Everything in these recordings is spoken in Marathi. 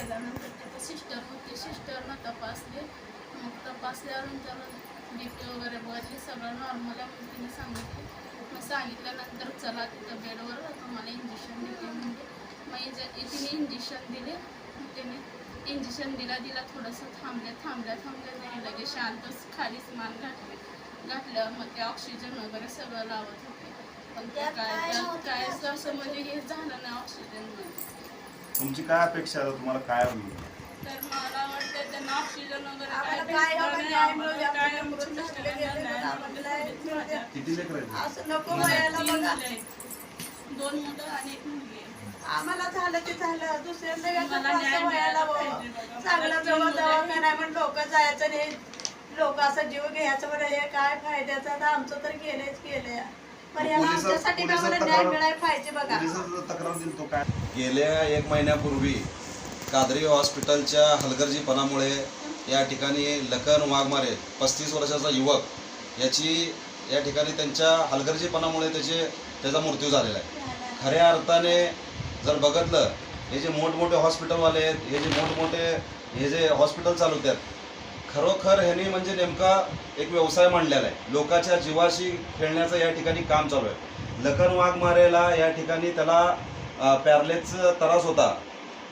गेल्यानंतर तिथं सिस्टर होते. सिस्टरनं तपासले. मग तपासल्यावर त्याला बी पी वगैरे बघितले सगळं नॉर्मल आहे तिने सांगितले. मग सांगितल्यानंतर चला तिथं बेडवर तुम्हाला इंजेक्शन देते म्हणजे मग इंजे तिने इंजेक्शन दिले. तिने इंजेक्शन दिला दिला थोडंसं थांबल्या थांबल्या थांबल्या नाही लगेच शांतच खालीच मान घातले. घातल्यावर मग ते ऑक्सिजन वगैरे सगळं लावत होते. पण काय काय असं म्हणजे हे झालं नाही ऑक्सिजनमध्ये तुमची काय अपेक्षा आहे तुम्हाला काय होईल तर मला वाटतं त्यांना ऑक्सिजन वगैरे द्या. किती लेकर आहेत असं नको व्हायला तीन बघा मुलं आहेत. दोन मुलं आणि एक मुलगी आहे. आम्हाला झालं ते झालं दुसऱ्यांदा याचं मला न्याय असं व्हायला मिळाला बघ. पाहिजे बघा. चांगलं जवळ. दवाखाना पण लोक जायचं नाही लोक असं जीव घ्यायचं बरं हे काय फायद्याचं आता आमचं तर गेलेच गेले पण याला पोलिसात- आमच्यासाठी पोलिसात आम्हाला न्याय तक्रार- मिळायला पाहिजे बघा. पोलिसात तक्रार दिली तो काय? गेल्या एक महिन्यापूर्वी कादरी हॉस्पिटलच्या हलगर्जीपणामुळे या ठिकाणी लखन वाघमारे पस्तीस वर्षाचा युवक याची या ठिकाणी त्यांच्या हलगर्जीपणामुळे त्याचे त्याचा मृत्यू झालेला आहे. खऱ्या अर्थाने जर बघितलं हे जे मोठमोठे हॉस्पिटलवाले आहेत हे जे मोठमोठे हे जे हॉस्पिटल चालवतात खरोखर ह्यांनी म्हणजे नेमका एक व्यवसाय मांडलेला आहे. लोकांच्या जीवाशी खेळण्याचं या ठिकाणी काम चालू आहे. लखन वाघमारेला या ठिकाणी त्याला पॅरलेसचा त्रास होता.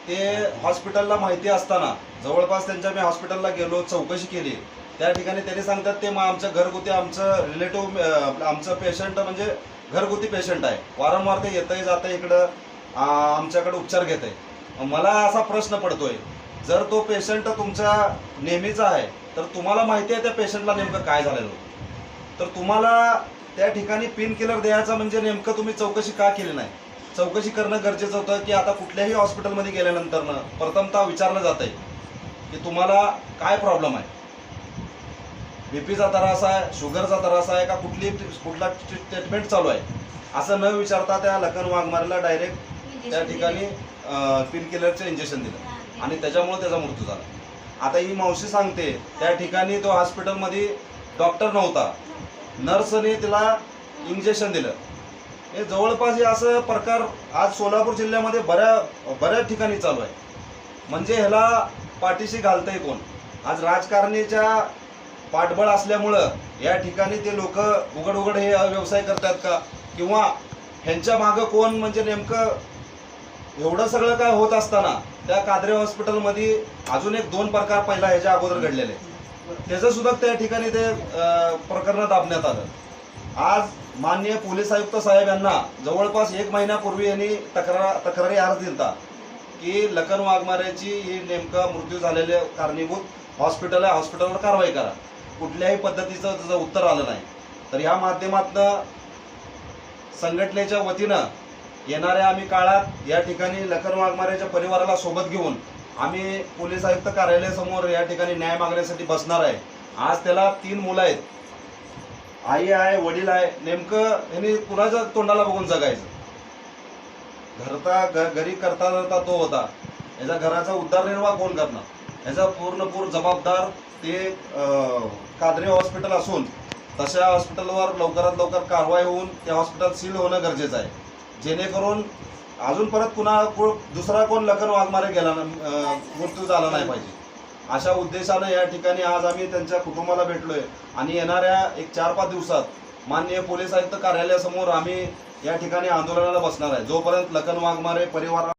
ते हॉस्पिटलला माहिती असताना जवळपास त्यांच्या मी हॉस्पिटलला गेलो चौकशी केली. त्या ठिकाणी त्यांनी सांगतात ते मग आमचं घरगुती आमचं रिलेटिव्ह आमचं पेशंट म्हणजे घरगुती पेशंट आहे. वारंवार ते येतंय जातं इकडं आमच्याकडं आमच्याकडे उपचार घेत आहे मला असा प्रश्न पडतोय जर तो पेशंट तुमचा नेहमीचा आहे तर तुम्हाला माहिती आहे त्या पेशंटला नेमकं काय झालेलं. होतं तर तुम्हाला त्या ठिकाणी पेन किलर द्यायचा म्हणजे नेमकं तुम्ही चौकशी का केली नाही? चौकशी करणं गरजेचं होतं की आता कुठल्याही हॉस्पिटलमध्ये गेल्यानंतरनं प्रथमतः विचारलं जात आहे की तुम्हाला काय प्रॉब्लेम आहे? बीपीचा त्रास आहे शुगरचा त्रास आहे का कुठली कुठला ट्रीटमेंट चालू आहे? असं न विचारता त्या लखन वाघमारेला डायरेक्ट त्या ठिकाणी पिन किलरचं इंजेक्शन दिलं. आणि त्याच्यामुळे त्याचा मृत्यू झाला. आता ही मावशी सांगते त्या ठिकाणी तो हॉस्पिटलमध्ये डॉक्टर नव्हता. नर्सने तिला इंजेक्शन दिलं. हे जवळपास हे असं प्रकार आज सोलापूर जिल्ह्यामध्ये बऱ्या बऱ्याच ठिकाणी चालू आहे. म्हणजे ह्याला पाठीशी घालतंय कोण? आज राजकारणीच्या पाठबळ असल्यामुळं या ठिकाणी ते लोक उघड उघड हे व्यवसाय करतात का? किंवा ह्यांच्या मागं कोण? म्हणजे नेमकं एवढं सगळं काय होत असताना त्या कादरे हॉस्पिटलमध्ये अजून एक दोन प्रकार पहिला ह्याच्या अगोदर घडलेले. त्याचं सुद्धा त्या ठिकाणी ते प्रकरण दाबण्यात आलं. आज माननीय पोलीस आयुक्त साहेब यांना जवळपास एक महिन्यापूर्वी यांनी तक्रार तक्रारी अर्ज दिलता की लखन वाघमाऱ्याची ही नेमका मृत्यू झालेले कारणीभूत हॉस्पिटल आहे हॉस्पिटलवर कारवाई करा. कुठल्याही पद्धतीचं त्याचं उत्तर आलं नाही. तर ह्या माध्यमातनं संघटनेच्या वतीनं येणाऱ्या आम्ही काळात या ठिकाणी लखन वाघमारेच्या परिवाराला सोबत घेऊन आम्ही पोलीस आयुक्त कार्यालयासमोर या ठिकाणी न्याय मागण्यासाठी बसणार आहे. आज त्याला तीन मुलं आहेत. आई आहे वडील आहे. नेमकं यांनी कुणाच्या तोंडाला बघून जगायचं? घरता घ- घरी करता करता तो होता. याचा घराचा उद्धारनिर्वाह कोण करणार? याचा पूर्णपूर जबाबदार ते कादरे हॉस्पिटल असून तशा हॉस्पिटलवर लवकरात लवकर कारवाई होऊन ते हॉस्पिटल सील होणं गरजेचं आहे. जेणेकरून अजून परत पुन्हा दुसरा कोण लखन वाघमारे गेला मृत्यू झाला नाही पाहिजे. अशा उद्देशानं या ठिकाणी आज आम्ही त्यांच्या कुटुंबाला भेटलोय. आणि येणाऱ्या एक चार पाच दिवसात माननीय पोलीस आयुक्त कार्यालयासमोर आम्ही या ठिकाणी आंदोलनाला बसणार आहे. जोपर्यंत लखन वाघमारे परिवार